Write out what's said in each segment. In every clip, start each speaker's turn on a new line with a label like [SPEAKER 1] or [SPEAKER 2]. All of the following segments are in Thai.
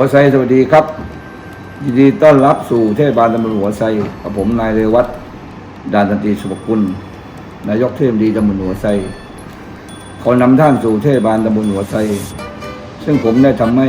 [SPEAKER 1] หัวไซสวัสดีครับ ยินดีต้อนรับสู่เทศบาลตำบลหัวไซกับผมนายเรวัตดานตันตีสุภกุลนายกเทศมนตรีตำบลหัวไซขอนำท่านสู่เทศบาลตำบลหัวไซซึ่งผมได้ทำให้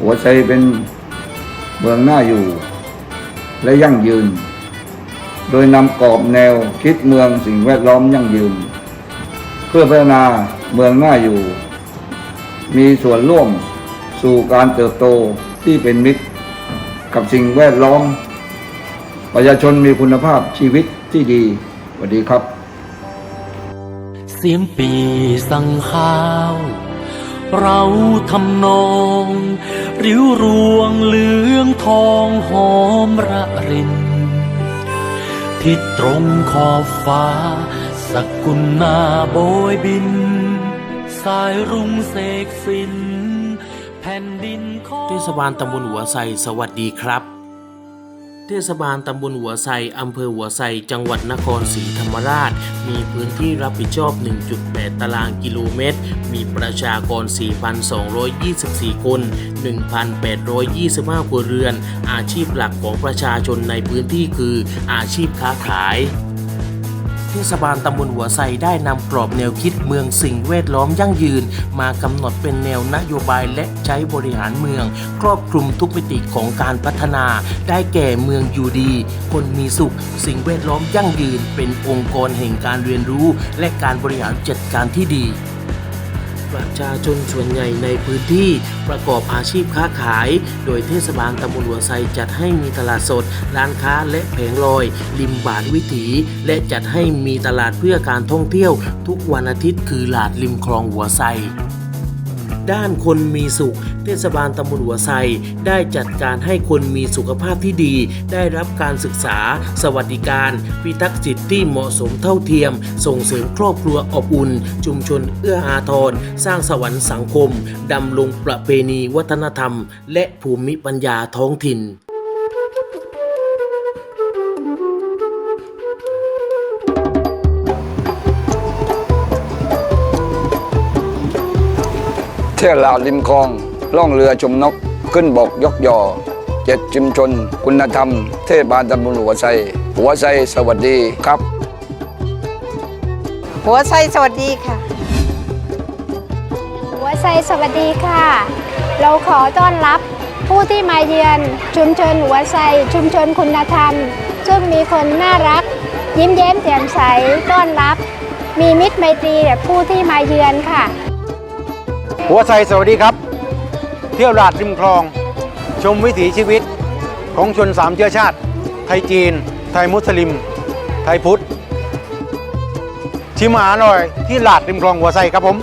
[SPEAKER 1] หัวไซเป็นเมืองน่าอยู่ และยั่งยืน โดยนำกรอบแนวคิดเมืองสิ่งแวดล้อมยั่งยืน เพื่อพัฒนาเมืองน่าอยู่ มีส่วนร่วม สู่การเติบโตที่เป็นมิตร กับสิ่งแวดล้อม ประชาชนมีคุณภาพชีวิตที่ดีสวัสดีครับ
[SPEAKER 2] เสียงปีสั่งข้าว เราทำนอง ริ้วรวงเหลืองทองหอมระรินทิศตรงขอบฟ้าสกุลนาโบยบิน สายรุ้งเสกสิน ผ่นดินขอเทศบาลตำบลหัวไซสวัสดีครับ เทศบาลตำบลหัวไซอำเภอหัวไซจังหวัดนครศรีธรรมราช มีพื้นที่รับผิดชอบ 1.8 ตารางกิโลเมตร มีประชากร 4,224 คน 1,825 ครัวเรือน อาชีพหลักของประชาชนในพื้นที่คืออาชีพค้าขาย ทศบาลตำบลหัวไซได้นำกรอบแนวคิดเมืองสิ่งแวดล้อมยั่งยืน มากำหนดเป็นแนวนโยบายและใช้บริหารเมือง ครอบคลุมทุกมิติของการพัฒนา ได้แก่เมืองอยู่ดี คนมีสุข สิ่งแวดล้อมยั่งยืน เป็นองค์กรแห่งการเรียนรู้ และการบริหารจัดการที่ดี ประชาชนส่วนใหญ่ในพื้นที่ประกอบอาชีพค้าขาย โดยเทศบาลตำบลหัวไซจัดให้มีตลาดสด ร้านค้าและแผงลอย ริมบานวิถี และจัดให้มีตลาดเพื่อการท่องเที่ยว ทุกวันอาทิตย์คือลาดริมคลองหัวไซ ด้านคนมีสุข เทศบาลตำบลหัวไซได้จัดการให้คนมีสุขภาพที่ดี ได้รับการศึกษา สวัสดิการ พิทักษ์สิทธิที่เหมาะสมเท่าเทียม ส่งเสริมครอบครัวอบอุ่น ชุมชนเอื้ออาทร สร้างสวรรค์สังคม ดำรงประเพณีวัฒนธรรม และภูมิปัญญาท้องถิ่น
[SPEAKER 1] เที่ยวลาวริมคลอง ล่องเรือชมนก ขึ้นบกยกยอเจ็ดชุมชน คุณธรรม เทศบาลตำบลหัวไซหัวไซสวัสดีครับ
[SPEAKER 3] หัวไซสวัสดีค่ะ
[SPEAKER 4] หัวไซสวัสดีค่ะ เราขอต้อนรับผู้ที่มาเยือนชุมชนหัวไซชุมชนคุณธรรม ซึ่งมีคนน่ารัก ยิ้มแย้มแจ่มใสต้อนรับ มีมิตรไมตรีแก่ผู้ที่มาเยือนค่ะ
[SPEAKER 5] หัวไซสวัสดีครับ เที่ยวลาดริมคลอง ชมวิถีชีวิตของชนสามเชื้อชาติ ไทยจีน ไทยมุสลิม ไทยพุทธชิมอาหารอร่อยที่ลาดริมคลองหัวไซครับผม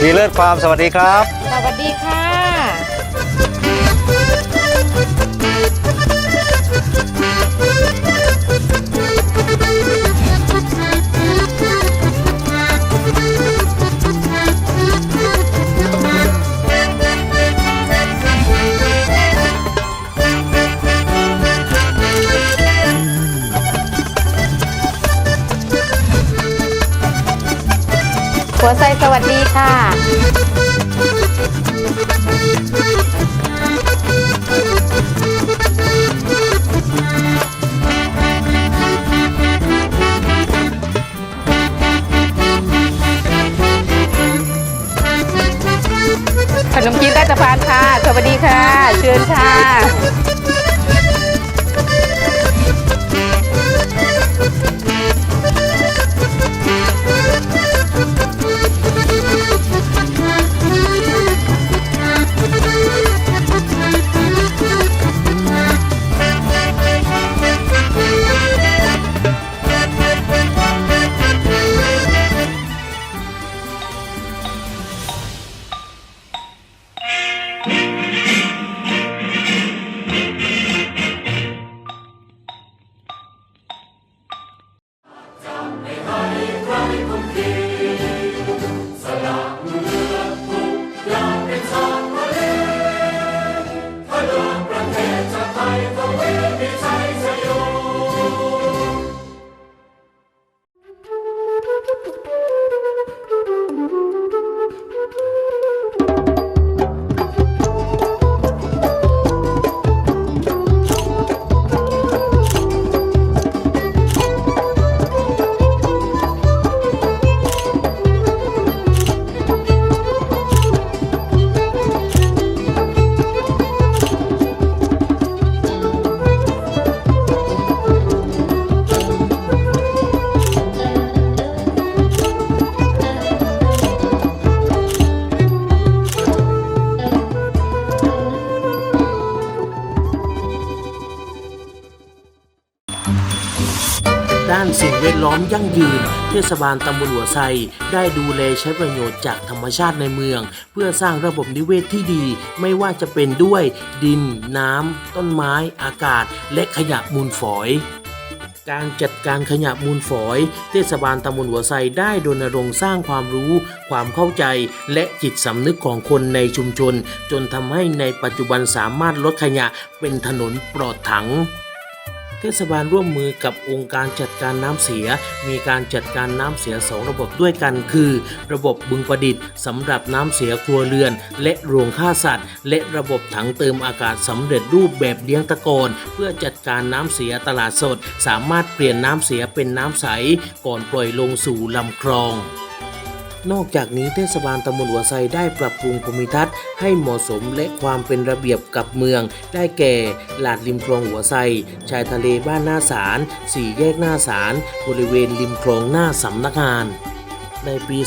[SPEAKER 5] พีเลิศฟาร์มสวัสดีครับ
[SPEAKER 3] วัสดีค่ะขนมกินใต้สะพานค่ะ สวัสดีค่ะ เชิญค่ะ
[SPEAKER 2] ล้อมยั่งยืน เทศบาลตำบลหัวไซได้ดูแลใช้ประโยชน์จากธรรมชาติในเมือง เพื่อสร้างระบบนิเวศที่ดี ไม่ว่าจะเป็นด้วยดิน น้ำ ต้นไม้ อากาศ และขยะมูลฝอยการจัดการขยะมูลฝอย เทศบาลตำบลหัวไซได้รณรงค์สร้างความรู้ ความเข้าใจ และจิตสำนึกของคนในชุมชน จนทำให้ในปัจจุบันสามารถลดขยะเป็นถนนปลอดถัง เทศบาลร่วมมือกับองค์การจัดการน้ำเสีย มีการจัดการน้ำเสียสองระบบด้วยกัน คือ ระบบบึงประดิษฐ์สำหรับน้ำเสียครัวเรือน และโรงฆ่าสัตว์ และระบบถังเติมอากาศสำเร็จรูปแบบเลี้ยงตะกอนเพื่อจัดการน้ำเสียตลาดสด สามารถเปลี่ยนน้ำเสียเป็นน้ำใส ก่อนปล่อยลงสู่ลำคลอง นอกจากนี้เทศบาลตำบลหัวไซได้ปรับปรุงภูมิทัศน์ให้เหมาะสมและความเป็นระเบียบกับเมือง ได้แก่หลาดริมคลองหัวไซชายทะเลบ้านหน้าศาลสี่แยกหน้าศาลบริเวณริมคลองหน้าสำนักงานในปี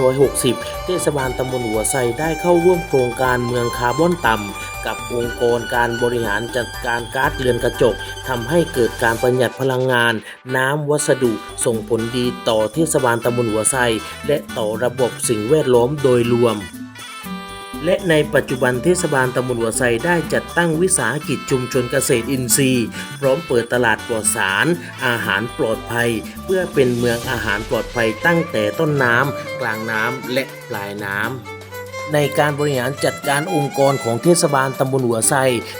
[SPEAKER 2] 2560 เทศบาลตำบลหัวไซได้เข้าร่วมโครงการเมืองคาร์บอนต่ำ กับองค์กรการบริหารจัดการก๊าซเรือนกระจกทำให้เกิดการประหยัดพลังงาน น้ำวัสดุส่งผลดีต่อเทศบาลตำบลหัวไซและต่อระบบสิ่งแวดล้อมโดยรวมและในปัจจุบันเทศบาลตำบลหัวไซได้จัดตั้งวิสาหกิจชุมชนเกษตรอินทรีย์ พร้อมเปิดตลาดปลอดสาร อาหารปลอดภัย เพื่อเป็นเมืองอาหารปลอดภัยตั้งแต่ต้นน้ำกลางน้ำและปลายน้ำ ในการบริหารจัดการองค์กรของเทศบาลตำบลหัวไซ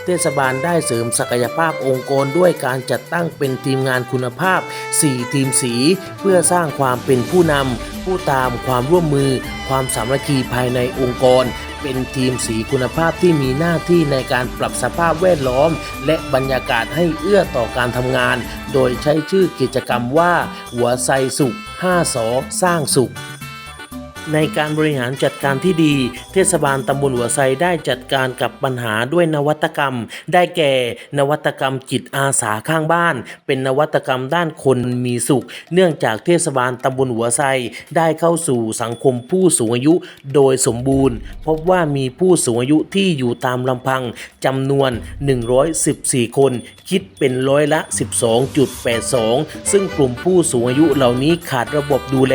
[SPEAKER 2] เทศบาลได้เสริมศักยภาพองค์กรด้วยการจัดตั้งเป็นทีมงานคุณภาพ 4 ทีมสี เพื่อสร้างความเป็นผู้นำผู้ตามความร่วมมือ ความสามัคคีภายในองค์กร เป็นทีมสีคุณภาพที่มีหน้าที่ในการปรับสภาพแวดล้อม และบรรยากาศให้เอื้อต่อการทำงาน โดยใช้ชื่อกิจกรรมว่า หัวไซสุข5สอสร้างสุข ในการบริหารจัดการที่ดี เทศบาลตำบลหัวไซได้จัดการกับปัญหาด้วยนวัตกรรม ได้แก่ นวัตกรรมจิตอาสาข้างบ้าน เป็นนวัตกรรมด้านคนมีสุข เนื่องจากเทศบาลตำบลหัวไซได้เข้าสู่สังคมผู้สูงอายุโดยสมบูรณ์ พบว่ามีผู้สูงอายุที่อยู่ตามลำพังจำนวน 114 คน คิดเป็นร้อยละ 12.82 ซึ่งกลุ่มผู้สูงอายุเหล่านี้ขาดระบบดูแล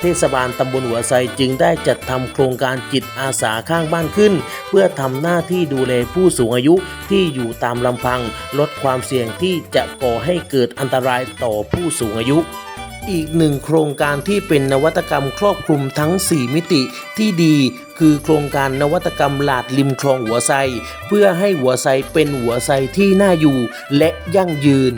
[SPEAKER 2] เทศบาลตำบลหัวไซจึงได้จัดทำโครงการจิตอาสาข้างบ้านขึ้น เพื่อทำหน้าที่ดูแลผู้สูงอายุที่อยู่ตามลำพัง ลดความเสี่ยงที่จะก่อให้เกิดอันตรายต่อผู้สูงอายุอีกหนึ่งโครงการที่เป็นนวัตกรรมครอบคลุมทั้ง 4 มิติที่ดี คือโครงการนวัตกรรมหลาดริมคลองหัวไซเพื่อให้หัวไซเป็นหัวไซที่น่าอยู่และยั่งยืน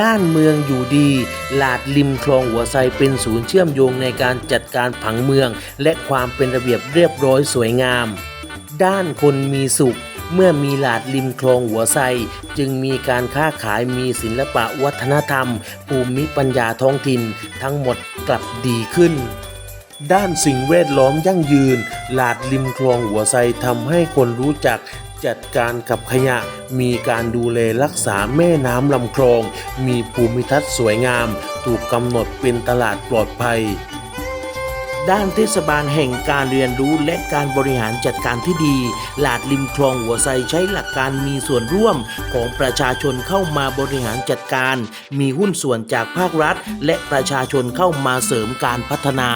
[SPEAKER 2] ด้านเมืองอยู่ดี หลาดริมคลองหัวไซเป็นศูนย์เชื่อมโยงในการจัดการผังเมือง และความเป็นระเบียบเรียบร้อยสวยงาม ด้านคนมีสุข เมื่อมีหลาดริมคลองหัวไซจึงมีการค้าขายมีศิลปะวัฒนธรรม ภูมิปัญญาท้องถิ่นทั้งหมดกลับดีขึ้นด้านสิ่งแวดล้อมยั่งยืน หลาดริมคลองหัวไซทำให้คนรู้จัก จัดการกับขยะ มีการดูแลรักษาแม่น้ำลำคลอง มีภูมิทัศน์สวยงาม ถูกกำหนดเป็นตลาดปลอดภัย ด้านเทศบาลแห่งการเรียนรู้และการบริหารจัดการที่ดี หลาดริมคลองหัวไซใช้หลักการมีส่วนร่วมของประชาชนเข้ามาบริหารจัดการ มีหุ้นส่วนจากภาครัฐ และประชาชนเข้ามาเสริมการพัฒนา